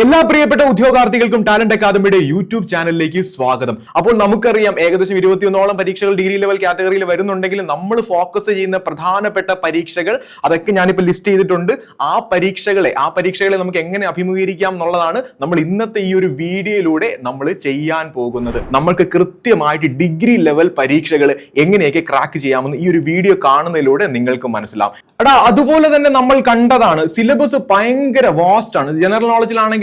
എല്ലാ പ്രിയപ്പെട്ട ഉദ്യോഗാർത്ഥികൾക്കും ടാലന്റ് അക്കാദമിയുടെ യൂട്യൂബ് ചാനലിലേക്ക് സ്വാഗതം. അപ്പോൾ നമുക്കറിയാം ഏകദേശം ഇരുപത്തിയൊന്നോളം പരീക്ഷകൾ ഡിഗ്രി ലെവൽ കാറ്റഗറിയിൽ വരുന്നുണ്ടെങ്കിലും നമ്മൾ ഫോക്കസ് ചെയ്യുന്ന പ്രധാനപ്പെട്ട പരീക്ഷകൾ അതൊക്കെ ഞാനിപ്പോൾ ലിസ്റ്റ് ചെയ്തിട്ടുണ്ട്. ആ പരീക്ഷകളെ ആ പരീക്ഷകളെ നമുക്ക് എങ്ങനെ അഭിമുഖീകരിക്കാം എന്നുള്ളതാണ് നമ്മൾ ഇന്നത്തെ ഈ ഒരു വീഡിയോയിലൂടെ നമ്മൾ ചെയ്യാൻ പോകുന്നത്. നമ്മൾക്ക് കൃത്യമായിട്ട് ഡിഗ്രി ലെവൽ പരീക്ഷകൾ എങ്ങനെയൊക്കെ ക്രാക്ക് ചെയ്യാമെന്ന് ഈ ഒരു വീഡിയോ കാണുന്നതിലൂടെ നിങ്ങൾക്ക് മനസ്സിലാവും. അടാ അതുപോലെ തന്നെ നമ്മൾ കണ്ടതാണ് സിലബസ് ഭയങ്കര വാസ്റ്റ് ആണ്. ജനറൽ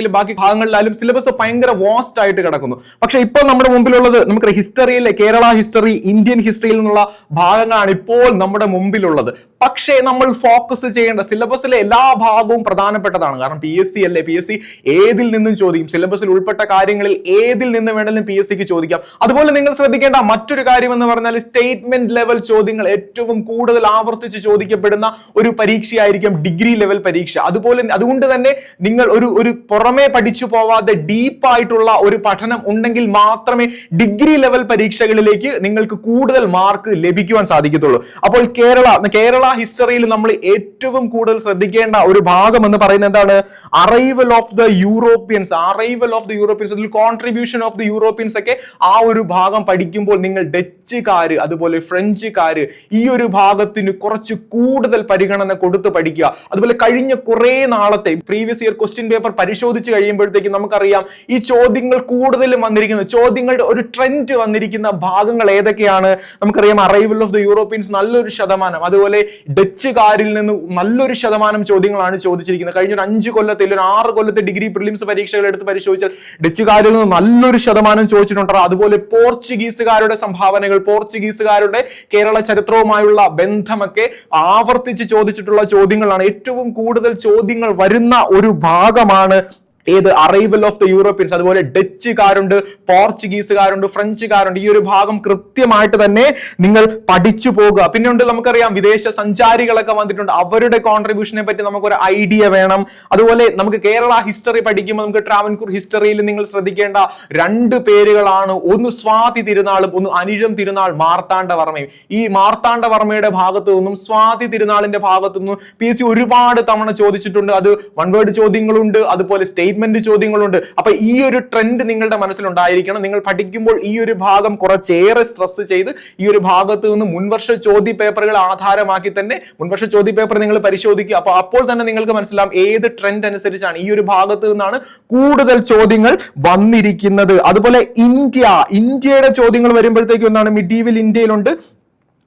നോളജിലാണെങ്കിലും ബാക്കി ഭാഗങ്ങളിലായാലും സിലബസ് ഭയങ്കര വാസ്റ്റ് ആയിട്ട് കിടക്കുന്നു. പക്ഷെ ഇപ്പോൾ നമ്മുടെ മുമ്പിലുള്ളത് നമുക്ക് ഹിസ്റ്ററിയിലെ കേരള ഹിസ്റ്ററി ഇന്ത്യൻ ഹിസ്റ്ററിയിൽ നിന്നുള്ള ഭാഗങ്ങളാണ് ഇപ്പോൾ നമ്മുടെ മുമ്പിലുള്ളത്. പക്ഷേ നമ്മൾ ഫോക്കസ് ചെയ്യേണ്ട സിലബസിലെ എല്ലാ ഭാഗവും പ്രധാനപ്പെട്ടതാണ്. കാരണം പി എസ് സി അല്ലേ? പി എസ് സി ഏതിൽ നിന്നും ചോദിക്കും? സിലബസിൽ ഉൾപ്പെട്ട കാര്യങ്ങളിൽ ഏതിൽ നിന്ന് വേണമെങ്കിലും പി എസ് സിക്ക് ചോദിക്കാം. അതുപോലെ നിങ്ങൾ ശ്രദ്ധിക്കേണ്ട മറ്റൊരു കാര്യം എന്ന് പറഞ്ഞാൽ സ്റ്റേറ്റ്മെന്റ് ലെവൽ ചോദ്യങ്ങൾ ഏറ്റവും കൂടുതൽ ആവർത്തിച്ച് ചോദിക്കപ്പെടുന്ന ഒരു പരീക്ഷയായിരിക്കും ഡിഗ്രി ലെവൽ പരീക്ഷ. അതുപോലെ അതുകൊണ്ട് തന്നെ നിങ്ങൾ ഒരു ഒരു പുറമേ പഠിച്ചു പോവാതെ ഡീപ്പായിട്ടുള്ള ഒരു പഠനം ഉണ്ടെങ്കിൽ മാത്രമേ ഡിഗ്രി ലെവൽ പരീക്ഷകളിലേക്ക് നിങ്ങൾക്ക് കൂടുതൽ മാർക്ക് ലഭിക്കുവാൻ സാധിക്കത്തുള്ളൂ. അപ്പോൾ കേരള കേരള ഹിസ്റ്ററിയിൽ നമ്മൾ ഏറ്റവും കൂടുതൽ ശ്രദ്ധിക്കേണ്ട ഒരു ഭാഗം എന്ന് പറയുന്നത് എന്താണ്? Arrival of the Europeans arrival of the Europeans അതിൽ കോൺട്രിബ്യൂഷൻ ഓഫ് ദ യൂറോപ്യൻസ് ഒക്കെ ആ ഒരു ഭാഗം പഠിക്കുമ്പോൾ നിങ്ങൾ ഡച്ചുകാര് അതുപോലെ ഫ്രഞ്ചുകാര് ഈ ഒരു ഭാഗത്തിന് കുറച്ച് കൂടുതൽ പരിഗണന കൊടുത്ത് പഠിക്കുക. അതുപോലെ കഴിഞ്ഞ കുറേ നാളത്തെ പ്രീവിയസ് ഇയർ ക്വസ്റ്റ്യൻ പേപ്പർ പരിശോധിച്ച് കഴിയുമ്പോഴത്തേക്കും നമുക്കറിയാം ഈ ചോദ്യങ്ങൾ കൂടുതലും വന്നിരിക്കുന്നത് ചോദ്യങ്ങളുടെ ഒരു ട്രെൻഡ് വന്നിരിക്കുന്ന ഭാഗങ്ങൾ ഏതൊക്കെയാണ്? നമുക്കറിയാം അറൈവൽ ഓഫ് ദ യൂറോപ്യൻസ് നല്ലൊരു ശതമാനം. അതുപോലെ ഡച്ചുകാരിൽ നിന്ന് നല്ലൊരു ശതമാനം ചോദ്യങ്ങളാണ് ചോദിച്ചിരിക്കുന്നത്. കഴിഞ്ഞ ഒരു അഞ്ച് കൊല്ലത്തെ ഒരു ആറ് കൊല്ലത്തെ ഡിഗ്രി പ്രിലിംസ് പരീക്ഷകൾ എടുത്ത് പരിശോധിച്ചാൽ ഡച്ചുകാരിൽ നിന്ന് നല്ലൊരു ശതമാനം ചോദിച്ചിട്ടുണ്ട് അതുപോലെ പോർച്ചുഗീസുകാരുടെ സംഭാവനകൾ പോർച്ചുഗീസുകാരുടെ കേരള ചരിത്രവുമായുള്ള ബന്ധമൊക്കെ ആവർത്തിച്ച് ചോദിച്ചിട്ടുള്ള ചോദ്യങ്ങളാണ്. ഏറ്റവും കൂടുതൽ ചോദ്യങ്ങൾ വരുന്ന ഒരു ഭാഗമാണ് ഏത് അറൈവൽ ഓഫ് ദ യൂറോപ്യൻസ് അതുപോലെ ഡച്ചുകാരുണ്ട് പോർച്ചുഗീസുകാരുണ്ട് ഫ്രഞ്ചുകാരുണ്ട് ഈ ഒരു ഭാഗം കൃത്യമായിട്ട് തന്നെ നിങ്ങൾ പഠിച്ചു പോകുക. പിന്നെ ഉണ്ട് നമുക്കറിയാം വിദേശ സഞ്ചാരികളൊക്കെ വന്നിട്ടുണ്ട്. അവരുടെ കോൺട്രിബ്യൂഷനെ പറ്റി നമുക്കൊരു ഐഡിയ വേണം. അതുപോലെ നമുക്ക് കേരള ഹിസ്റ്ററി പഠിക്കുമ്പോൾ നമുക്ക് ട്രാവൻകൂർ ഹിസ്റ്ററിയിൽ നിങ്ങൾ ശ്രദ്ധിക്കേണ്ട രണ്ട് പേരുകളാണ്. ഒന്ന് സ്വാതി തിരുനാളും ഒന്ന് അനിഴം തിരുനാൾ മാർത്താണ്ഡവർമ്മയും. ഈ മാർത്താണ്ഡവർമ്മയുടെ ഭാഗത്തു നിന്നും സ്വാതി തിരുനാളിന്റെ ഭാഗത്തു നിന്നും പി എസ് സി ഒരുപാട് തവണ ചോദിച്ചിട്ടുണ്ട്. അത് വൺ വേർഡ് ചോദ്യങ്ങളുണ്ട്. അതുപോലെ സ്റ്റേറ്റ്മെന്റ് ചോദ്യങ്ങളുണ്ട്. അപ്പൊ ഈ ഒരു ട്രെൻഡ് നിങ്ങളുടെ മനസ്സിലുണ്ടായിരിക്കണം. നിങ്ങൾ പഠിക്കുമ്പോൾ ഈ ഒരു ഭാഗം കുറച്ചേറെ സ്ട്രെസ് ചെയ്ത് ഈ ഒരു ഭാഗത്ത് നിന്ന് മുൻവർഷ ചോദ്യ പേപ്പറുകൾ ആധാരമാക്കി തന്നെ മുൻവർഷ ചോദ്യ പേപ്പർ നിങ്ങൾ പരിശോധിക്കുക. അപ്പൊ അപ്പോൾ തന്നെ നിങ്ങൾക്ക് മനസ്സിലാവും ഏത് ട്രെൻഡ് അനുസരിച്ചാണ് ഈ ഒരു ഭാഗത്ത് നിന്നാണ് കൂടുതൽ ചോദ്യങ്ങൾ വന്നിരിക്കുന്നത്. അതുപോലെ ഇന്ത്യ ഇന്ത്യയുടെ ചോദ്യങ്ങൾ വരുമ്പോഴത്തേക്കും എന്താണ്? മിഡീവൽ ഇന്ത്യയിലുണ്ട്.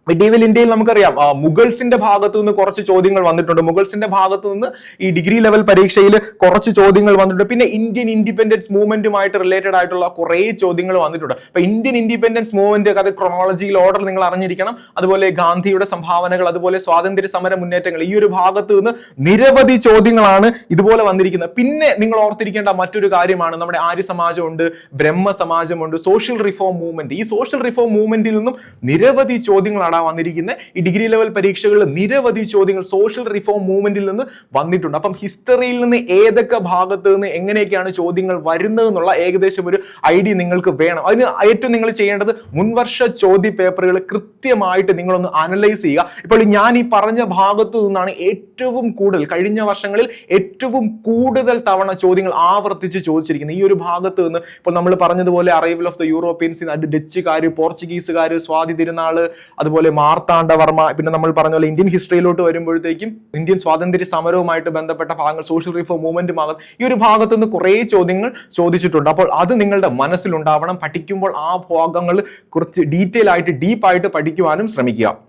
മിഡീവൽ ഇന്ത്യയിൽ നമുക്കറിയാം മുഗൾസിന്റെ ഭാഗത്തു നിന്ന് കുറച്ച് ചോദ്യങ്ങൾ വന്നിട്ടുണ്ട്. മുഗൾസിന്റെ ഭാഗത്തു നിന്ന് ഈ ഡിഗ്രി ലെവൽ പരീക്ഷയിൽ കുറച്ച് ചോദ്യങ്ങൾ വന്നിട്ടുണ്ട്. പിന്നെ ഇന്ത്യൻ ഇൻഡിപെൻഡൻസ് മൂവ്മെന്റുമായിട്ട് റിലേറ്റഡ് ആയിട്ടുള്ള കുറേ ചോദ്യങ്ങൾ വന്നിട്ടുണ്ട്. അപ്പൊ ഇന്ത്യൻ ഇൻഡിപെൻഡൻസ് മൂവ്മെന്റ് അത് ക്രോണോളജിയിൽ ഓർഡർ നിങ്ങൾ അറിഞ്ഞിരിക്കണം. അതുപോലെ ഗാന്ധിയുടെ സംഭാവനകൾ അതുപോലെ സ്വാതന്ത്ര്യ സമര മുന്നേറ്റങ്ങൾ ഈ ഒരു ഭാഗത്ത് നിന്ന് നിരവധി ചോദ്യങ്ങളാണ് ഇതുപോലെ വന്നിരിക്കുന്നത്. പിന്നെ നിങ്ങൾ ഓർത്തിരിക്കേണ്ട മറ്റൊരു കാര്യമാണ്. നമ്മുടെ ആര്യ സമാജമുണ്ട് ബ്രഹ്മ സമാജമുണ്ട് സോഷ്യൽ റിഫോം മൂവ്മെന്റ് ഈ സോഷ്യൽ റിഫോം മൂവ്മെന്റിൽ നിന്നും നിരവധി ചോദ്യങ്ങളാണ് വന്നിരിക്കുന്നത് ഈ ഡിഗ്രി ലെവൽ പരീക്ഷകളിൽ നിരവധി ചോദ്യങ്ങൾ സോഷ്യൽ റിഫോം മൂവ്മെന്റിൽ നിന്ന് വന്നിട്ടുണ്ട്. അപ്പം ഹിസ്റ്ററിയിൽ നിന്ന് ഏതൊക്കെ ഭാഗത്ത് നിന്ന് എങ്ങനെയൊക്കെയാണ് ചോദ്യങ്ങൾ വരുന്നത് എന്നുള്ള ഏകദേശം ഒരു ഐഡിയ നിങ്ങൾക്ക് വേണം. അതിന് ഏറ്റവും നിങ്ങൾ ചെയ്യേണ്ടത് മുൻവർഷ ചോദ്യ പേപ്പറുകൾ കൃത്യമായിട്ട് നിങ്ങളൊന്ന് അനലൈസ് ചെയ്യുക. ഇപ്പോൾ ഞാൻ ഈ പറഞ്ഞ ഭാഗത്തു നിന്നാണ് ഏറ്റവും കൂടുതൽ കഴിഞ്ഞ വർഷങ്ങളിൽ ഏറ്റവും കൂടുതൽ തവണ ചോദ്യങ്ങൾ ആവർത്തിച്ച് ചോദിച്ചിരിക്കുന്നത്. ഈ ഒരു ഭാഗത്ത് നിന്ന് ഇപ്പോൾ നമ്മൾ പറഞ്ഞതുപോലെ അറൈവൽ ഓഫ് ദ യൂറോപ്യൻസ് അത് ഡച്ചുകാർ പോർച്ചുഗീസുകാർ സ്വാതി തിരുനാൾ അതുപോലെ മാർത്താണ്ഡവർമ്മ പിന്നെ നമ്മൾ പറഞ്ഞ പോലെ ഇന്ത്യൻ ഹിസ്റ്ററിയിലോട്ട് വരുമ്പോഴത്തേക്കും ഇന്ത്യൻ സ്വാതന്ത്ര്യ സമരവുമായിട്ട് ബന്ധപ്പെട്ട ഭാഗങ്ങൾ സോഷ്യൽ റിഫോം മൂവ്മെന്റ് ഭാഗം ഈ ഒരു ഭാഗത്ത് നിന്ന് കുറേ ചോദ്യങ്ങൾ ചോദിച്ചിട്ടുണ്ട്. അപ്പോൾ അത് നിങ്ങളുടെ മനസ്സിലുണ്ടാവണം. പഠിക്കുമ്പോൾ ആ ഭാഗങ്ങൾ കുറച്ച് ഡീറ്റെയിൽ ആയിട്ട് ഡീപ്പായിട്ട് പഠിക്കുവാനും ശ്രമിക്കുക.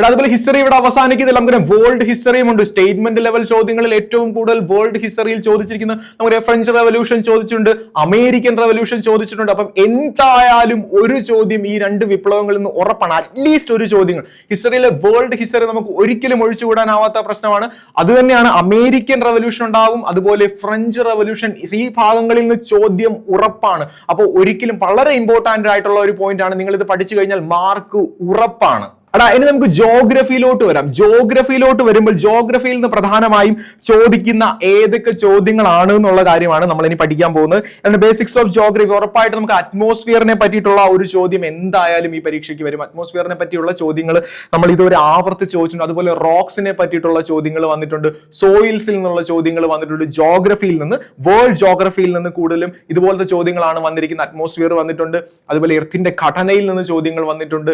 എടാ അതുപോലെ ഹിസ്റ്ററി ഇവിടെ അവസാനിക്കുന്നില്ല. നമുക്ക് വേൾഡ് ഹിസ്റ്ററിയും ഉണ്ട്. സ്റ്റേറ്റ്മെന്റ് ലെവൽ ചോദ്യങ്ങളിൽ ഏറ്റവും കൂടുതൽ വേൾഡ് ഹിസ്റ്ററിയിൽ ചോദിച്ചിരിക്കുന്ന നമുക്ക് ഫ്രഞ്ച് റെവല്യൂഷൻ ചോദിച്ചിട്ടുണ്ട് അമേരിക്കൻ റെവല്യൂഷൻ ചോദിച്ചിട്ടുണ്ട്. അപ്പം എന്തായാലും ഒരു ചോദ്യം ഈ രണ്ട് വിപ്ലവങ്ങളിൽ നിന്ന് ഉറപ്പാണ്. അറ്റ്ലീസ്റ്റ് ഒരു ചോദ്യങ്ങൾ. ഹിസ്റ്ററിയിലെ വേൾഡ് ഹിസ്റ്ററി നമുക്ക് ഒരിക്കലും ഒഴിച്ചുകൂടാനാവാത്ത പ്രശ്നമാണ്. അത് തന്നെയാണ് അമേരിക്കൻ റെവല്യൂഷൻ ഉണ്ടാവും. അതുപോലെ ഫ്രഞ്ച് റെവല്യൂഷൻ ഈ ഭാഗങ്ങളിൽ നിന്ന് ചോദ്യം ഉറപ്പാണ്. അപ്പോൾ ഒരിക്കലും വളരെ ഇമ്പോർട്ടന്റ് ആയിട്ടുള്ള ഒരു പോയിന്റ് ആണ്. നിങ്ങൾ ഇത് പഠിച്ചു കഴിഞ്ഞാൽ മാർക്ക് ഉറപ്പാണ്. എടാ ഇനി നമുക്ക് ജോഗ്രഫിയിലോട്ട് വരാം. ജോഗ്രഫിയിലോട്ട് വരുമ്പോൾ ജോഗ്രഫിയിൽ നിന്ന് പ്രധാനമായും ചോദിക്കുന്ന ഏതൊക്കെ ചോദ്യങ്ങളാണ് എന്നുള്ള കാര്യമാണ് നമ്മൾ ഇനി പഠിക്കാൻ പോകുന്നത്. ബേസിക്സ് ഓഫ് ജോഗ്രഫി ഉറപ്പായിട്ട് നമുക്ക് അറ്റ്മോസ്ഫിയറിനെ പറ്റിയിട്ടുള്ള ഒരു ചോദ്യം എന്തായാലും ഈ പരീക്ഷയ്ക്ക് വരും. അറ്റ്മോസ്ഫിയറിനെ പറ്റിയുള്ള ചോദ്യങ്ങൾ നമ്മൾ ഇതുവരെ ആവർത്തി ചോദിച്ചിട്ടുണ്ട്. അതുപോലെ റോക്സിനെ പറ്റിയിട്ടുള്ള ചോദ്യങ്ങൾ വന്നിട്ടുണ്ട്. സോയിൽസിൽ നിന്നുള്ള ചോദ്യങ്ങൾ വന്നിട്ടുണ്ട്. ജോഗ്രഫിയിൽ നിന്ന് വേൾഡ് ജോഗ്രഫിയിൽ നിന്ന് കൂടുതലും ഇതുപോലത്തെ ചോദ്യങ്ങളാണ് വന്നിരിക്കുന്നത്. അറ്റ്മോസ്ഫിയർ വന്നിട്ടുണ്ട്. അതുപോലെ എർത്തിന്റെ ഘടനയിൽ നിന്ന് ചോദ്യങ്ങൾ വന്നിട്ടുണ്ട്.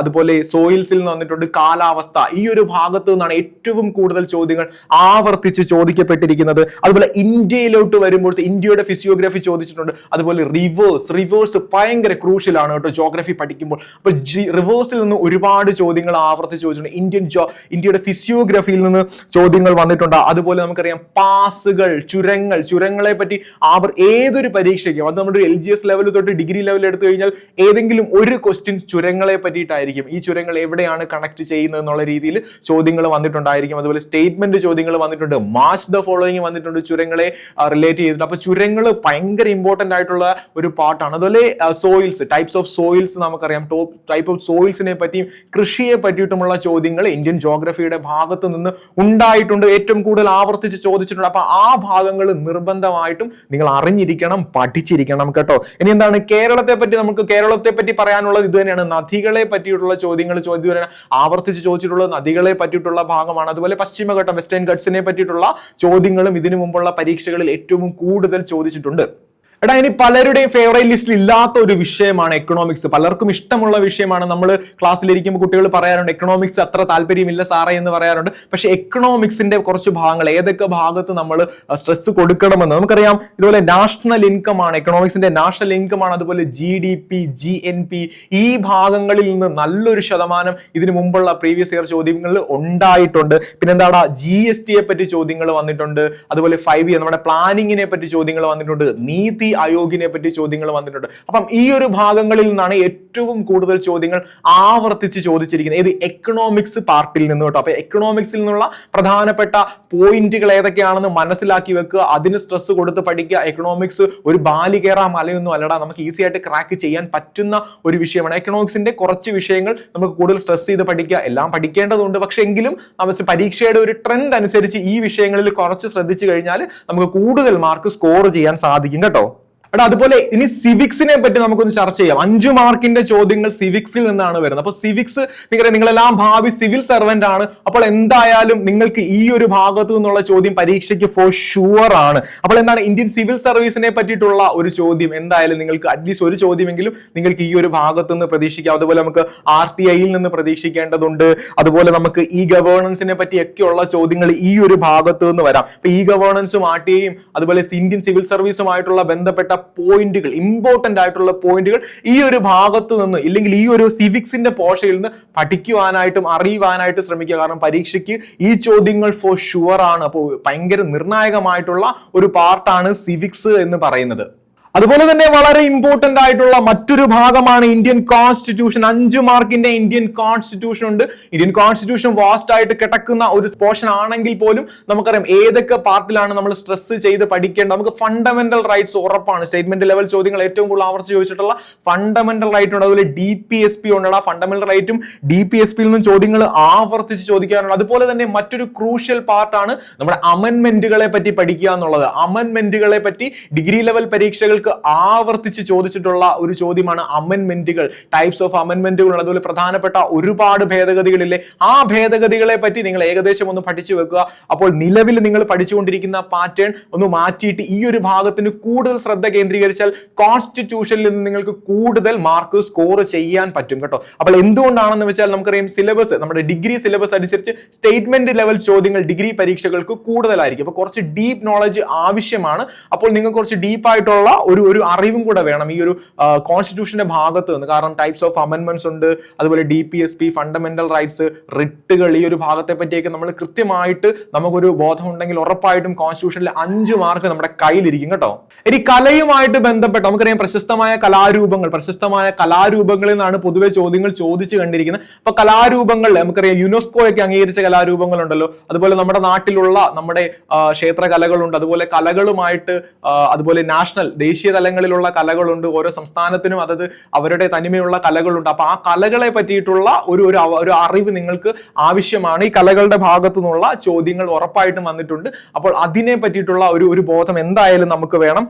അതുപോലെ അതുപോലെ സോയിൽസിൽ നിന്ന് വന്നിട്ടുണ്ട് കാലാവസ്ഥ. ഈ ഒരു ഭാഗത്ത് നിന്നാണ് ഏറ്റവും കൂടുതൽ ചോദ്യങ്ങൾ ആവർത്തിച്ച് ചോദിക്കപ്പെട്ടിരിക്കുന്നത്. അതുപോലെ ഇന്ത്യയിലോട്ട് വരുമ്പോൾ ഇന്ത്യയുടെ ഫിസിയോഗ്രഫി ചോദിച്ചിട്ടുണ്ട്. അതുപോലെ റിവേഴ്സ് റിവേഴ്സ് ഭയങ്കര ക്രൂഷ്യൽ ആണ് കേട്ടോ ജോഗ്രഫി പഠിക്കുമ്പോൾ. അപ്പൊ റിവേഴ്സിൽ നിന്ന് ഒരുപാട് ചോദ്യങ്ങൾ ആവർത്തിച്ച് ചോദിച്ചിട്ടുണ്ട്. ഇന്ത്യൻ ജോ ഇന്ത്യയുടെ ഫിസിയോഗ്രഫിയിൽ നിന്ന് ചോദ്യങ്ങൾ വന്നിട്ടുണ്ട്. അതുപോലെ നമുക്കറിയാം പാസുകൾ ചുരങ്ങൾ ചുരങ്ങളെ പറ്റി ആവർ ഏതൊരു പരീക്ഷയ്ക്കും അത് നമ്മുടെ എൽ ജി എസ് ലെവൽ തൊട്ട് ഡിഗ്രി ലെവൽ എടുത്തു കഴിഞ്ഞാൽ ഏതെങ്കിലും ഒരു ക്വസ്റ്റ്യൻ ചുരങ്ങളെ പറ്റിയിട്ടായിരിക്കും. ഈ ചുരങ്ങൾ എവിടെയാണ് കണക്ട് ചെയ്യുന്നത് എന്നുള്ള രീതിയിൽ ചോദ്യങ്ങൾ വന്നിട്ടുണ്ടായിരിക്കും. അതുപോലെ സ്റ്റേറ്റ്മെന്റ് ചോദ്യങ്ങൾ വന്നിട്ടുണ്ട്. മാച്ച് ദ ഫോളോയിങ് വന്നിട്ടുണ്ട് ചുരങ്ങളെ റിലേറ്റ് ചെയ്തിട്ട്. അപ്പൊ ചുരങ്ങൾ ഭയങ്കര ഇമ്പോർട്ടന്റ് ആയിട്ടുള്ള ഒരു പാർട്ടാണ് അതുപോലെ സോയിൽസ് ടൈപ്സ് ഓഫ് സോയിൽസ് നമുക്കറിയാം. ടോപ്പ് ടൈപ്പ് ഓഫ് സോയിൽസിനെ പറ്റിയും കൃഷിയെ പറ്റിയിട്ടുമുള്ള ചോദ്യങ്ങൾ ഇന്ത്യൻ ജോഗ്രഫിയുടെ ഭാഗത്ത് നിന്ന് ഉണ്ടായിട്ടുണ്ട്. ഏറ്റവും കൂടുതൽ ആവർത്തിച്ച് ചോദിച്ചിട്ടുണ്ട്. അപ്പൊ ആ ഭാഗങ്ങൾ നിർബന്ധമായിട്ടും നിങ്ങൾ അറിഞ്ഞിരിക്കണം പഠിച്ചിരിക്കണം കേട്ടോ. ഇനി എന്താണ് കേരളത്തെ പറ്റി നമുക്ക് കേരളത്തെ പറ്റി പറയാനുള്ളത്? ഇത് തന്നെയാണ്. നദികളെ പറ്റിയിട്ടുള്ള ചോദ്യങ്ങൾ ചോദ്യം തന്നെയാണ് ആവർത്തിച്ച് ചോദിച്ചിട്ടുള്ളത് നദികളെ പറ്റിയിട്ടുള്ള ഭാഗമാണ്. അതുപോലെ പശ്ചിമഘട്ടം വെസ്റ്റേൺ ഗട്ട്സിനെ പറ്റിയിട്ടുള്ള ചോദ്യങ്ങളും ഇതിനു മുമ്പുള്ള പരീക്ഷകളിൽ ഏറ്റവും കൂടുതൽ ചോദിച്ചിട്ടുണ്ട്. എടാ ഇനി പലരുടെയും ഫേവറേറ്റ് ലിസ്റ്റിൽ ഇല്ലാത്ത ഒരു വിഷയമാണ് എക്കണോമിക്സ് പലർക്കും ഇഷ്ടമുള്ള വിഷയമാണ്. നമ്മൾ ക്ലാസ്സിലിരിക്കുമ്പോൾ കുട്ടികൾ പറയാറുണ്ട് എക്കണോമിക്സ് അത്ര താല്പര്യമില്ല സാറേ എന്ന് പറയാറുണ്ട്. പക്ഷേ എക്കണോമിക്സിന്റെ കുറച്ച് ഭാഗങ്ങൾ ഏതൊക്കെ ഭാഗത്ത് നമ്മൾ സ്ട്രെസ് കൊടുക്കണമെന്ന് നമുക്കറിയാം. ഇതുപോലെ നാഷണൽ ഇൻകം ആണ് എക്കണോമിക്സിന്റെ നാഷണൽ ഇൻകം ആണ് അതുപോലെ G D P G N P ഈ ഭാഗങ്ങളിൽ നിന്ന് നല്ലൊരു ശതമാനം ഇതിനു മുമ്പുള്ള പ്രീവിയസ് ഇയർ ചോദ്യങ്ങളിൽ ഉണ്ടായിട്ടുണ്ട്. പിന്നെന്താടാ ജി എസ് ടിയെ പറ്റി ചോദ്യങ്ങൾ വന്നിട്ടുണ്ട്. അതുപോലെ ഫൈവ് ഇയർ നമ്മുടെ പ്ലാനിങ്ങിനെ പറ്റി ചോദ്യങ്ങൾ വന്നിട്ടുണ്ട്. നീതി ആയോഗിനെ പറ്റി ചോദ്യങ്ങൾ വന്നിട്ടുണ്ട്. അപ്പം ഈ ഒരു ഭാഗങ്ങളിൽ നിന്നാണ് ഏറ്റവും കൂടുതൽ ചോദ്യങ്ങൾ ആവർത്തിച്ച് ചോദിച്ചിരിക്കുന്നത്. ഇത് എക്കണോമിക്സ് പാർട്ടിൽ നിന്ന് കേട്ടോ. അപ്പൊ എക്കണോമിക്സിൽ നിന്നുള്ള പ്രധാനപ്പെട്ട പോയിന്റുകൾ ഏതൊക്കെയാണെന്ന് മനസ്സിലാക്കി വെക്കുക. അതിന് സ്ട്രെസ് കൊടുത്ത് പഠിക്കുക. എക്കണോമിക്സ് ഒരു ബാലി കയറാ മലയൊന്നും അല്ലടാ. നമുക്ക് ഈസി ആയിട്ട് ക്രാക്ക് ചെയ്യാൻ പറ്റുന്ന ഒരു വിഷയമാണ്. എക്കണോമിക്സിന്റെ കുറച്ച് വിഷയങ്ങൾ നമുക്ക് കൂടുതൽ സ്ട്രെസ് ചെയ്ത് പഠിക്കുക. എല്ലാം പഠിക്കേണ്ടതുണ്ട്. പക്ഷെ എങ്കിലും പരീക്ഷയുടെ ഒരു ട്രെൻഡ് അനുസരിച്ച് ഈ വിഷയങ്ങളിൽ കുറച്ച് ശ്രദ്ധിച്ചു കഴിഞ്ഞാൽ നമുക്ക് കൂടുതൽ മാർക്ക് സ്കോർ ചെയ്യാൻ സാധിക്കും കേട്ടോ. എടാ അതുപോലെ ഇനി സിവിക്സിനെ പറ്റി നമുക്കൊന്ന് ചർച്ച ചെയ്യാം. അഞ്ചു മാർക്കിന്റെ ചോദ്യങ്ങൾ സിവിക്സിൽ നിന്നാണ് വരുന്നത്. അപ്പൊ സിവിക്സ് നിങ്ങളെ നിങ്ങളെല്ലാം ഭാവി സിവിൽ സർവന്റ് ആണ്. അപ്പോൾ എന്തായാലും നിങ്ങൾക്ക് ഈ ഒരു ഭാഗത്തു നിന്നുള്ള ചോദ്യം പരീക്ഷയ്ക്ക് ഫോർ ഷുവർ ആണ്. അപ്പോൾ എന്താണ് ഇന്ത്യൻ സിവിൽ സർവീസിനെ പറ്റിയിട്ടുള്ള ഒരു ചോദ്യം? എന്തായാലും നിങ്ങൾക്ക് അറ്റ്ലീസ്റ്റ് ഒരു ചോദ്യമെങ്കിലും നിങ്ങൾക്ക് ഈ ഒരു ഭാഗത്തു നിന്ന് പ്രതീക്ഷിക്കാം. അതുപോലെ നമുക്ക് ആർ ടി ഐയിൽ നിന്ന് പ്രതീക്ഷിക്കേണ്ടതുണ്ട്. അതുപോലെ നമുക്ക് ഈ ഗവേണൻസിനെ പറ്റിയൊക്കെയുള്ള ചോദ്യങ്ങൾ ഈ ഒരു ഭാഗത്ത് നിന്ന് വരാം. ഇപ്പൊ ഈ ഗവേണൻസും ആർ ടി ഐയും അതുപോലെ ഇന്ത്യൻ സിവിൽ സർവീസുമായിട്ടുള്ള ബന്ധപ്പെട്ട പോയിന്റുകൾ ഇമ്പോർട്ടന്റ് ആയിട്ടുള്ള പോയിന്റുകൾ ഈ ഒരു ഭാഗത്ത് നിന്ന് ഇല്ലെങ്കിൽ ഈ ഒരു സിവിക്സിന്റെ പോഷയിൽ നിന്ന് പഠിക്കുവാനായിട്ടും അറിയുവാനായിട്ട് ശ്രമിക്കുക. കാരണം പരീക്ഷയ്ക്ക് ഈ ചോദ്യങ്ങൾ ഫോർ ഷുവർ ആണ്. അപ്പോൾ ഭയങ്കര നിർണായകമായിട്ടുള്ള ഒരു പാർട്ടാണ് സിവിക്സ് എന്ന് പറയുന്നത്. അതുപോലെ തന്നെ വളരെ ഇമ്പോർട്ടന്റ് ആയിട്ടുള്ള മറ്റൊരു ഭാഗമാണ് ഇന്ത്യൻ കോൺസ്റ്റിറ്റ്യൂഷൻ അഞ്ച് മാർക്കിന്റെ ഇന്ത്യൻ കോൺസ്റ്റിറ്റ്യൂഷൻ ഉണ്ട്. ഇന്ത്യൻ കോൺസ്റ്റിറ്റ്യൂഷൻ വാസ്റ്റ് ആയിട്ട് കിടക്കുന്ന ഒരു പോർഷൻ ആണെങ്കിൽ പോലും നമുക്കറിയാം ഏതൊക്കെ പാർട്ടിലാണ് നമ്മൾ സ്ട്രെസ് ചെയ്ത് പഠിക്കേണ്ടത്. നമുക്ക് ഫണ്ടമെന്റൽ റൈറ്റ്സ് ഉറപ്പാണ്. സ്റ്റേറ്റ്മെന്റ് ലെവൽ ചോദ്യങ്ങൾ ഏറ്റവും കൂടുതൽ ആവർത്തിച്ച് ചോദിച്ചിട്ടുള്ള ഫണ്ടമെന്റൽ റൈറ്റ് ഉണ്ട്. അതുപോലെ ഡി പി എസ് പി ഉണ്ട് ആ ഫണ്ടമെന്റൽ റൈറ്റും ഡി പി എസ് പിയിൽ നിന്നും ചോദ്യങ്ങൾ ആവർത്തിച്ച് ചോദിക്കാറുണ്ട് അതുപോലെ തന്നെ മറ്റൊരു ക്രൂഷ്യൽ പാർട്ടാണ് നമ്മുടെ അമൻമെന്റുകളെ പറ്റി പഠിക്കുക എന്നുള്ളത്. അമൻമെന്റുകളെ പറ്റി ഡിഗ്രി ലെവൽ പരീക്ഷകൾക്ക് ആവർത്തിച്ച് ചോദിച്ചിട്ടുള്ള ഒരു ചോദ്യമാണ് അമെന്മെന്റുകൾ ടൈപ്സ് ഓഫ് അമെന്മെന്റുകൾ അതുപോലെ പ്രധാനപ്പെട്ട ഒരുപാട് ഭേദഗതികളില്ലേ? ആ ഭേദഗതികളെ പറ്റി നിങ്ങൾ ഏകദേശം ഒന്ന് പഠിച്ചു വെക്കുക. അപ്പോൾ നിലവിൽ നിങ്ങൾ പഠിച്ചുകൊണ്ടിരിക്കുന്ന പാറ്റേൺ ഒന്ന് മാറ്റിയിട്ട് ഈ ഒരു ഭാഗത്തിന് കൂടുതൽ ശ്രദ്ധ കേന്ദ്രീകരിച്ചാൽ കോൺസ്റ്റിറ്റ്യൂഷനിൽ നിന്ന് നിങ്ങൾക്ക് കൂടുതൽ മാർക്ക് സ്കോർ ചെയ്യാൻ പറ്റും കേട്ടോ. അപ്പോൾ എന്തുകൊണ്ടാണെന്ന് വെച്ചാൽ നമുക്കറിയാം സിലബസ് നമ്മുടെ ഡിഗ്രി സിലബസ് അനുസരിച്ച് സ്റ്റേറ്റ്മെന്റ് ലെവൽ ചോദ്യങ്ങൾ ഡിഗ്രി പരീക്ഷകൾക്ക് കൂടുതലായിരിക്കും. അപ്പോൾ കുറച്ച് ഡീപ്പ് നോളജ് ആവശ്യമാണ്. അപ്പോൾ നിങ്ങൾ കുറച്ച് ഡീപ്പ് ആയിട്ടുള്ള ഒരു ഒരു അറിവും കൂടെ വേണം. ഈ ഒരു കോൺസ്റ്റിറ്റ്യൂഷന്റെ ഭാഗത്ത് നിന്ന്. കാരണം ടൈപ്സ് ഓഫ് അമെന്റ്മെന്റ്സ് ഉണ്ട്. അതുപോലെ D P S P fundamental rights റിട്ടുകൾ ഈ ഒരു ഭാഗത്തെ പറ്റിയൊക്കെ നമ്മൾ കൃത്യമായിട്ട് നമുക്കൊരു ബോധമുണ്ടെങ്കിൽ ഉറപ്പായിട്ടും കോൺസ്റ്റിറ്റ്യൂഷനിൽ അഞ്ച് മാർക്ക് നമ്മുടെ കയ്യിലിരിക്കും കേട്ടോ. ഇനി കലയുമായിട്ട് ബന്ധപ്പെട്ട് നമുക്കറിയാം പ്രശസ്തമായ കലാരൂപങ്ങൾ പ്രശസ്തമായ കലാരൂപങ്ങളിൽ നിന്നാണ് പൊതുവെ ചോദ്യങ്ങൾ ചോദിച്ചു കണ്ടിരിക്കുന്നത്. അപ്പൊ കലാരൂപങ്ങൾ നമുക്കറിയാം യുനെസ്കോയൊക്കെ അംഗീകരിച്ച കലാരൂപങ്ങൾ ഉണ്ടല്ലോ അതുപോലെ നമ്മുടെ നാട്ടിലുള്ള നമ്മുടെ ക്ഷേത്ര കലകളുണ്ട് അതുപോലെ കലകളുമായിട്ട് അതുപോലെ നാഷണൽ ദേശീയ ദേശീയ തലങ്ങളിലുള്ള കലകളുണ്ട് ഓരോ സംസ്ഥാനത്തിനും അതത് അവരുടെ തനിമയുള്ള കലകളുണ്ട്. അപ്പൊ ആ കലകളെ പറ്റിയിട്ടുള്ള ഒരു ഒരു അറിവ് നിങ്ങൾക്ക് ആവശ്യമാണ്. ഈ കലകളുടെ ഭാഗത്തു നിന്നുള്ള ചോദ്യങ്ങൾ ഉറപ്പായിട്ടും വന്നിട്ടുണ്ട്. അപ്പോൾ അതിനെ പറ്റിയിട്ടുള്ള ഒരു ഒരു ബോധം എന്തായാലും നമുക്ക് വേണം.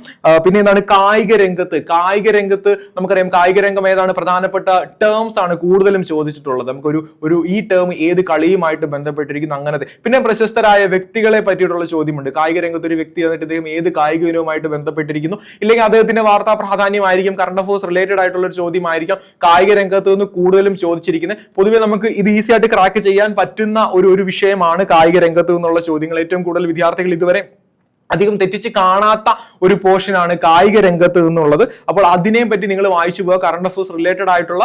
പിന്നെ എന്താണ് കായിക രംഗത്ത്? കായിക രംഗത്ത് നമുക്കറിയാം കായിക രംഗം ഏതാണ്? പ്രധാനപ്പെട്ട ടേംസ് ആണ് കൂടുതലും ചോദിച്ചിട്ടുള്ളത്. നമുക്കൊരു ഒരു ഈ ടേം ഏത് കളിയുമായിട്ട് ബന്ധപ്പെട്ടിരിക്കുന്നു അങ്ങനത്തെ പിന്നെ പ്രശസ്തരായ വ്യക്തികളെ പറ്റിയിട്ടുള്ള ചോദ്യമുണ്ട്. കായിക രംഗത്ത് ഒരു വ്യക്തി എന്നിട്ട് ഇദ്ദേഹം ഏത് കായിക ഇനവുമായിട്ട് ബന്ധപ്പെട്ടിരിക്കുന്നു? ഇല്ലെങ്കിൽ അദ്ദേഹത്തിന്റെ വാർത്താ പ്രാധാന്യമായിരിക്കും കറണ്ട് അഫേഴ്സ് റിലേറ്റഡ് ആയിട്ടുള്ള ഒരു ചോദ്യമായിരിക്കും കായിക രംഗത്ത് നിന്ന് കൂടുതലും ചോദിച്ചിരിക്കുന്നത്. പൊതുവെ നമുക്ക് ഇത് ഈസി ആയിട്ട് ക്രാക്ക് ചെയ്യാൻ പറ്റുന്ന ഒരു ഒരു വിഷയമാണ് കായിക രംഗത്ത് നിന്നുള്ള ചോദ്യങ്ങൾ. ഏറ്റവും കൂടുതൽ വിദ്യാർത്ഥികൾ ഇതുവരെ അധികം തെറ്റിച്ച് കാണാത്ത ഒരു പോർഷനാണ് കായിക രംഗത്ത് നിന്നുള്ളത്. അപ്പോൾ അതിനെ പറ്റി നിങ്ങൾ വായിച്ചു പോകുക കറണ്ട് അഫേഴ്സ് റിലേറ്റഡ് ആയിട്ടുള്ള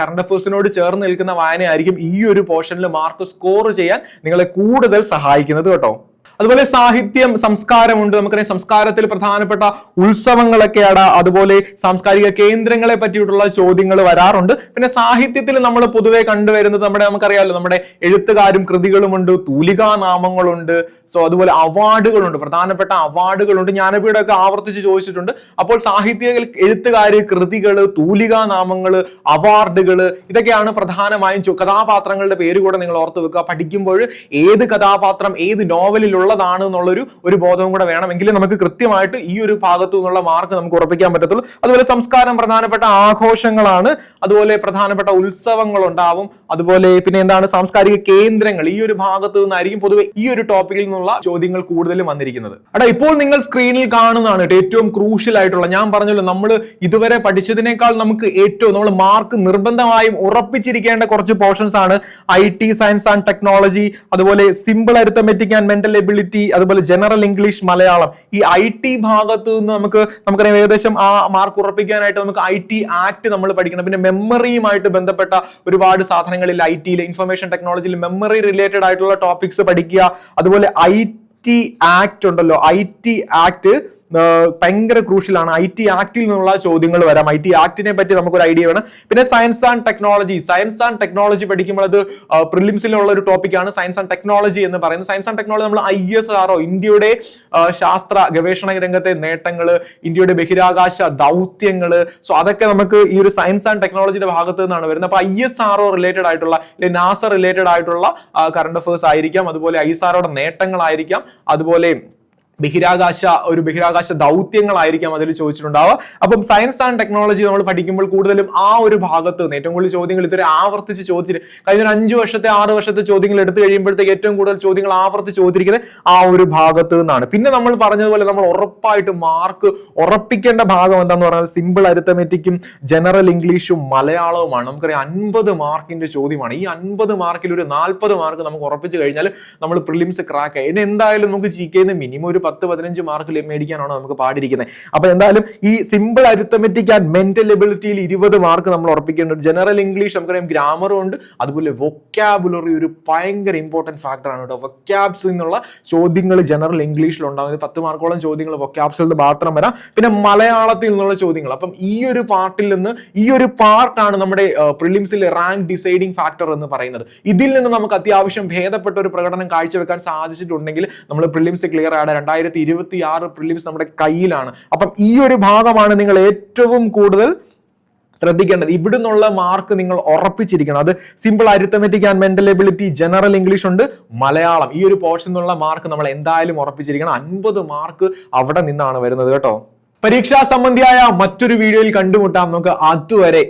കറണ്ട് അഫേഴ്സിനോട് ചേർന്ന് നിൽക്കുന്ന വായനയായിരിക്കും ഈ ഒരു പോർഷനിൽ മാർക്ക് സ്കോർ ചെയ്യാൻ നിങ്ങളെ കൂടുതൽ സഹായിക്കുന്നത് കേട്ടോ. അതുപോലെ സാഹിത്യം സംസ്കാരമുണ്ട്. നമുക്കറിയാം സംസ്കാരത്തിൽ പ്രധാനപ്പെട്ട ഉത്സവങ്ങളൊക്കെയാണ് അതുപോലെ സാംസ്കാരിക കേന്ദ്രങ്ങളെ പറ്റിയിട്ടുള്ള ചോദ്യങ്ങൾ വരാറുണ്ട്. പിന്നെ സാഹിത്യത്തിൽ നമ്മൾ പൊതുവെ കണ്ടുവരുന്നത് നമ്മുടെ നമുക്കറിയാമല്ലോ നമ്മുടെ എഴുത്തുകാരും കൃതികളുമുണ്ട് തൂലികാ നാമങ്ങളുണ്ട് സോ അതുപോലെ അവാർഡുകളുണ്ട്. പ്രധാനപ്പെട്ട അവാർഡുകളുണ്ട്. ഞാനിവിടെ ഒക്കെ ആവർത്തിച്ച് ചോദിച്ചിട്ടുണ്ട്. അപ്പോൾ സാഹിത്യ എഴുത്തുകാർ കൃതികൾ തൂലികാ നാമങ്ങൾ അവാർഡുകൾ ഇതൊക്കെയാണ് പ്രധാനമായും കഥാപാത്രങ്ങളുടെ പേര് കൂടെ നിങ്ങൾ ഓർത്ത് വെക്കുക. പഠിക്കുമ്പോൾ ഏത് കഥാപാത്രം ഏത് നോവലിലുള്ളതാണ് എന്നുള്ളൊരു ഒരു ബോധവും കൂടെ വേണമെങ്കിൽ നമുക്ക് കൃത്യമായിട്ട് ഈ ഒരു ഭാഗത്തു നിന്നുള്ള മാർക്ക് നമുക്ക് ഉറപ്പിക്കാൻ പറ്റത്തുള്ളൂ. അതുപോലെ സംസ്കാരം പ്രധാനപ്പെട്ട ആഘോഷങ്ങളാണ്. അതുപോലെ പ്രധാനപ്പെട്ട ഉത്സവങ്ങൾ ഉണ്ടാവും അതുപോലെ പിന്നെ എന്താണ് സാംസ്കാരിക കേന്ദ്രങ്ങൾ. ഈ ഒരു ഭാഗത്ത് നിന്നായിരിക്കും പൊതുവെ ഈ ഒരു ടോപ്പിക്കിൽ നിന്നുള്ള ചോദ്യങ്ങൾ കൂടുതലും വന്നിരിക്കുന്നത്. അടാ ഇപ്പോൾ നിങ്ങൾ സ്ക്രീനിൽ കാണുന്നതാണ് ഏറ്റവും ക്രൂഷ്യൽ ആയിട്ടുള്ള. ഞാൻ പറഞ്ഞല്ലോ നമ്മൾ ഇതുവരെ പഠിച്ചതിനേക്കാൾ നമുക്ക് ഏറ്റവും നമ്മൾ മാർക്ക് നിർബന്ധമായും ഉറപ്പിച്ചിരിക്കേണ്ട കുറച്ച് പോർഷൻസ് ആണ്. I T science and technology അതുപോലെ simple arithmetic and mental ability അതുപോലെ ജനറൽ ഇംഗ്ലീഷ് മലയാളം ഈ ഐ ടി ഭാഗത്ത് നിന്ന് നമുക്ക് നമുക്കറിയാം ഏകദേശം ആ മാർക്ക് ഉറപ്പിക്കാനായിട്ട് നമുക്ക് ഐ ടി ആക്ട് നമ്മൾ പഠിക്കണം. പിന്നെ മെമ്മറിയുമായിട്ട് ബന്ധപ്പെട്ട ഒരുപാട് സാധനങ്ങളിൽ ഐ ടിയിൽ ഇൻഫർമേഷൻ ടെക്നോളജിയിൽ മെമ്മറി റിലേറ്റഡ് ആയിട്ടുള്ള ടോപ്പിക്സ് പഠിക്കുക. അതുപോലെ ഐ ടി ആക്ട് ഉണ്ടല്ലോ. ഐ ടി ആക്ട് ഭയങ്കര ക്രൂഷ്യലാണ് ഐ ടി ആക്ടിൽ നിന്നുള്ള ചോദ്യങ്ങൾ വരാം. ഐ ടി ആക്ടിനെ പറ്റി നമുക്കൊരു ഐഡിയ വേണം. പിന്നെ science and technology science and technology പഠിക്കുമ്പോൾ അത് പ്രിലിംസിലുള്ള ഒരു ടോപ്പിക്കാണ് സയൻസ് ആൻഡ് ടെക്നോളജി എന്ന് പറയുന്നത്. സയൻസ് ആൻഡ് ടെക്നോളജി നമ്മൾ ഐ എസ് ആർഒ ഇന്ത്യയുടെ ശാസ്ത്ര ഗവേഷണ രംഗത്തെ നേട്ടങ്ങൾ ഇന്ത്യയുടെ ബഹിരാകാശ ദൗത്യങ്ങൾ സോ അതൊക്കെ നമുക്ക് ഈ ഒരു സയൻസ് ആൻഡ് ടെക്നോളജിയുടെ ഭാഗത്ത് നിന്നാണ് വരുന്നത്. അപ്പൊ ഐ എസ് ആർഒ റിലേറ്റഡ് ആയിട്ടുള്ള അല്ലെങ്കിൽ നാസ റിലേറ്റഡ് ആയിട്ടുള്ള കറണ്ട് അഫേഴ്സ് ആയിരിക്കാം. അതുപോലെ ഐ എസ് ആർഒയുടെ നേട്ടങ്ങളായിരിക്കാം. അതുപോലെ ബഹിരാകാശ ഒരു ബഹിരാകാശ ദൗത്യങ്ങളായിരിക്കാം അതിൽ ചോദിച്ചിട്ടുണ്ടാവുക. അപ്പം സയൻസ് ആൻഡ് ടെക്നോളജി നമ്മൾ പഠിക്കുമ്പോൾ കൂടുതലും ആ ഒരു ഭാഗത്ത് നിന്ന് ഏറ്റവും കൂടുതൽ ചോദ്യങ്ങൾ ഇതുവരെ ആവർത്തിച്ച് ചോദിച്ചിട്ട് കഴിഞ്ഞ ഒരു അഞ്ച് വർഷത്തെ ആറ് വർഷത്തെ ചോദ്യങ്ങൾ എടുത്തു കഴിയുമ്പോഴത്തേക്ക് ഏറ്റവും കൂടുതൽ ചോദ്യങ്ങൾ ആവർത്തിച്ച് ചോദിച്ചിരിക്കുന്നത് ആ ഒരു ഭാഗത്ത് നിന്നാണ്. പിന്നെ നമ്മൾ പറഞ്ഞതുപോലെ നമ്മൾ ഉറപ്പായിട്ട് മാർക്ക് ഉറപ്പിക്കേണ്ട ഭാഗം എന്താന്ന് പറയുന്നത് സിമ്പിൾ അരിത്തമെറ്റിക്കും ജനറൽ ഇംഗ്ലീഷും മലയാളവുമാണ്. നമുക്കറിയാം അൻപത് മാർക്കിന്റെ ചോദ്യമാണ്. ഈ അൻപത് മാർക്കിൽ ഒരു നാൽപ്പത് മാർക്ക് നമുക്ക് ഉറപ്പിച്ച് കഴിഞ്ഞാൽ നമ്മൾ പ്രിലിംസ് ക്രാക്ക് ഇനി എന്തായാലും നമുക്ക് ജി മിനിമം ഒരു പത്ത് പതിനഞ്ച് മാർക്ക് മേടിക്കാനാണ് നമുക്ക് പാടിയിരിക്കുന്നത് അപ്പൊ എന്തായാലും ഈ സിമ്പിൾ അരിത്തമെറ്റിക് ആൻഡ് മെന്റൽ എബിലിറ്റിയിൽ ഇരുപത് മാർക്ക് നമ്മൾ ഉറപ്പിക്കേണ്ടത് ജനറൽ ഇംഗ്ലീഷ് നമുക്കറിയാം ഗ്രാമറും ഉണ്ട്. അതുപോലെ വൊക്കാബുലറി ഒരു ഭയങ്കര ഇമ്പോർട്ടന്റ് ഫാക്ടറാണ് കേട്ടോ. വൊക്കാബ്സ് എന്നുള്ള ചോദ്യങ്ങൾ ജനറൽ ഇംഗ്ലീഷിൽ ഉണ്ടാകുന്നത് പത്ത് മാർക്കോളം ചോദ്യങ്ങൾ വൊക്കാബ്സിൽ നിന്ന് മാത്രം വരാം. പിന്നെ മലയാളത്തിൽ നിന്നുള്ള ചോദ്യങ്ങൾ അപ്പം ഈ ഒരു പാർട്ടിൽ നിന്ന് ഈ ഒരു പാർട്ടാണ് നമ്മുടെ പ്രിലിംസിലെ റാങ്ക് ഡിസൈഡിങ് ഫാക്ടർ എന്ന് പറയുന്നത്. ഇതിൽ നിന്ന് നമുക്ക് അത്യാവശ്യം ഭേദപ്പെട്ട ഒരു പ്രകടനം കാഴ്ചവെക്കാൻ സാധിച്ചിട്ടുണ്ടെങ്കിൽ നമ്മൾ പ്രിലിംസ് ക്ലിയർ ആണ് രണ്ടായിരത്തി ഇരുപത്തി ആറ് പ്രിലിംസ് നമ്മുടെ കയ്യിലാണ്. അപ്പം ഈ ഒരു ഭാഗമാണ് നിങ്ങൾ ഏറ്റവും കൂടുതൽ ശ്രദ്ധിക്കേണ്ടത്. ഇവിടുന്നുള്ള മാർക്ക് നിങ്ങൾ ഉറപ്പിച്ചിരിക്കണം. അത് simple arithmetic and mental ability general English ഉണ്ട് മലയാളം. ഈ ഒരു പോർഷൻ എന്നുള്ള മാർക്ക് നമ്മൾ എന്തായാലും ഉറപ്പിച്ചിരിക്കണം. അൻപത് മാർക്ക് അവിടെ നിന്നാണ് വരുന്നത് കേട്ടോ. പരീക്ഷാ സംബന്ധിയായ മറ്റൊരു വീഡിയോയിൽ കണ്ടുമുട്ടാം. നമുക്ക് അതുവരെ